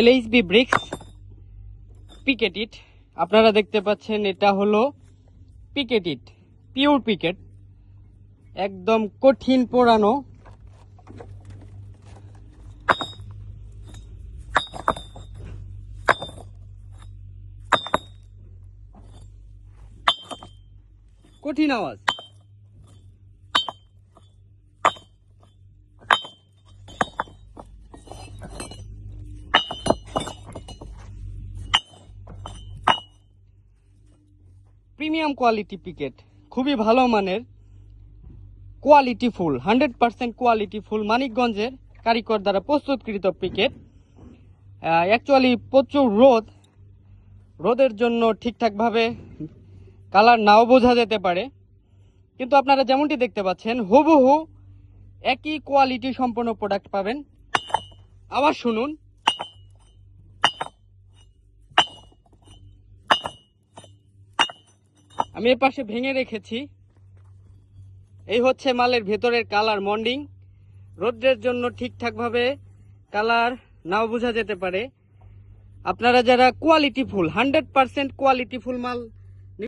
LHB bricks পিকেটিট আপনারা দেখতে পাচ্ছেন এটা হলো পিকেটিট পিওর পিকেট একদম কঠিন পোড়ানো। কঠিন আওয়াজ। প্রিমিয়াম কোয়ালিটি পিকেট, খুবই ভালো মানের, quality full, hundred percent quality full মানিকগঞ্জের কারিগর দ্বারা প্রস্তুতকৃত পিকেট। অ্যাকচুয়ালি প্রচুর রোদ, রোদের জন্য ঠিকঠাকভাবে কালার নাও বোঝা যেতে পারে। কিন্তু আপনারা যেমনটি দেখতে পাচ্ছেন, হুবহু একই কোয়ালিটি সম্পন্ন প্রোডাক্ট পাবেন। আবার শুনুন। আমি এ পাশে ভেঙে রেখেছি। এই হচ্ছে মালের ভেতরের কালার মন্ডিং। রোদ্রের জন্য ঠিকঠাকভাবে কালার নাও বোঝা যেতে পারে। আপনারা যারা quality full hundred percent quality full মাল